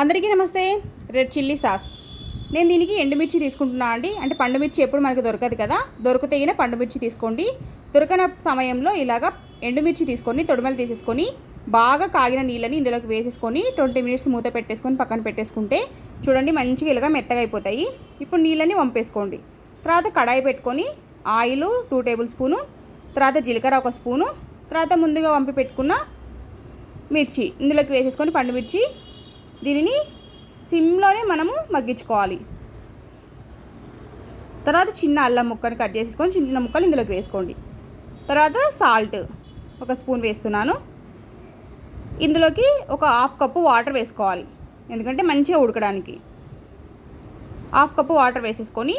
అందరికీ నమస్తే. Red chilli sauce. నేను దీనికి ఎండుమిర్చి తీసుకుంటున్నా అండి. అంటే పండుమిర్చి ఎప్పుడు మనకు దొరకదు కదా? దొరకతగిన పండుమిర్చి తీసుకోండి. దొరకన సమయంలో ఇలాగ ఎండుమిర్చి తీసుకొని తొడిమలు తీసేసుకొని బాగా కాగిన నీళ్ళని ఇందులోకి వేసేసుకొని ట్వంటీ మినిట్స్ మూత పెట్టేసుకొని పక్కన పెట్టేసుకుంటే చూడండి మంచిగా ఇలాగ మెత్తగా అయిపోతాయి. ఇప్పుడు నీళ్ళని వంపేసుకోండి. తర్వాత కడాయి పెట్టుకొని ఆయిల్ టూ టేబుల్ స్పూను తర్వాత జీలకర్ర ఒక స్పూను తర్వాత ముందుగా వంపి పెట్టుకున్న మిర్చి ఇందులోకి వేసేసుకొని పండుమిర్చి దీనిని సిమ్లోనే మనము మగ్గించుకోవాలి. తర్వాత చిన్న అల్లం ముక్కను కట్ చేసుకొని చిన్న ముక్కలు ఇందులోకి వేసుకోండి. తర్వాత సాల్ట్ ఒక స్పూన్ వేస్తున్నాను. ఇందులోకి ఒక హాఫ్ కప్పు వాటర్ వేసుకోవాలి. ఎందుకంటే మంచిగా ఉడకడానికి. హాఫ్ కప్పు వాటర్ వేసేసుకొని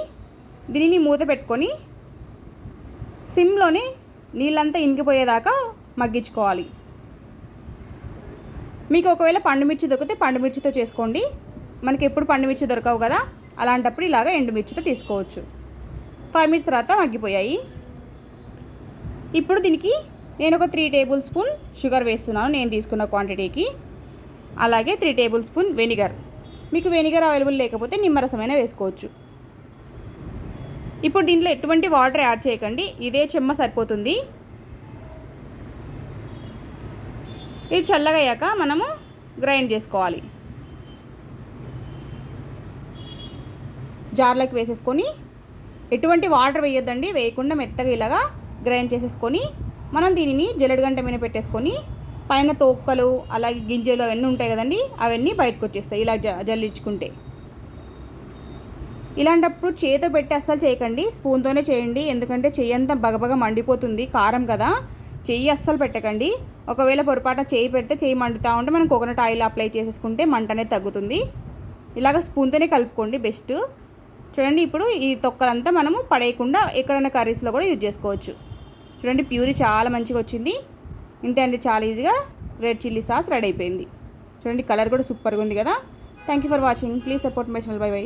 దీనిని మూత పెట్టుకొని సిమ్లోనే నీళ్ళంతా ఇంకిపోయేదాకా మగ్గించుకోవాలి. మీకు ఒకవేళ పండుమిర్చి దొరికితే పండుమిర్చితో చేసుకోండి. మనకి ఎప్పుడు పండుమిర్చి దొరకవు కదా అలాంటప్పుడు ఇలాగ ఎండుమిర్చితో తీసుకోవచ్చు. ఫైవ్ మినిట్స్ తర్వాత మగ్గిపోయాయి. ఇప్పుడు దీనికి నేను ఒక త్రీ టేబుల్ స్పూన్ షుగర్ వేస్తున్నాను నేను తీసుకున్న క్వాంటిటీకి. అలాగే త్రీ టేబుల్ స్పూన్ వెనిగర్. మీకు వెనిగర్ అవైలబుల్ లేకపోతే నిమ్మరసమైన వేసుకోవచ్చు. ఇప్పుడు దీంట్లో ఎటువంటి వాటర్ యాడ్ చేయకండి ఇదే చెమ్మ సరిపోతుంది. ఇది చల్లగయ్యాక మనము గ్రైండ్ చేసుకోవాలి. జార్లోకి వేసేసుకొని ఎటువంటి వాటర్ వేయొద్దండి వేయకుండా మెత్తగా ఇలాగా గ్రైండ్ చేసేసుకొని మనం దీనిని జల్లెడగంట మీద పెట్టేసుకొని పైన తోక్కలు అలాగే గింజలు అవన్నీ ఉంటాయి కదండి అవన్నీ బయటకు వచ్చేస్తాయి ఇలా జ జల్లించుకుంటే. ఇలాంటప్పుడు చేతో పెట్టి అస్సలు చేయకండి స్పూన్తోనే చేయండి ఎందుకంటే చెయ్యి బగబగ మండిపోతుంది కారం కదా. చెయ్యి అస్సలు పెట్టకండి. ఒకవేళ పొరపాటున చేయి పెడితే చేయి మండుతూ ఉంటే మనం కోకోనట్ ఆయిల్ అప్లై చేసేసుకుంటే మంట అనేది తగ్గుతుంది. ఇలాగ స్పూన్తోనే కలుపుకోండి బెస్ట్ చూడండి ఇప్పుడు ఈ తొక్కలంతా మనము పడేయకుండా ఎక్కడైనా కర్రీస్లో కూడా యూజ్ చేసుకోవచ్చు. చూడండి ప్యూరీ చాలా మంచిగా వచ్చింది. ఇంతే అండి చాలా ఈజీగా రెడ్ చిల్లీ సాస్ రెడీ అయిపోయింది. చూడండి కలర్ కూడా సూపర్గా ఉంది కదా. Thank you for watching please support my channel bye bye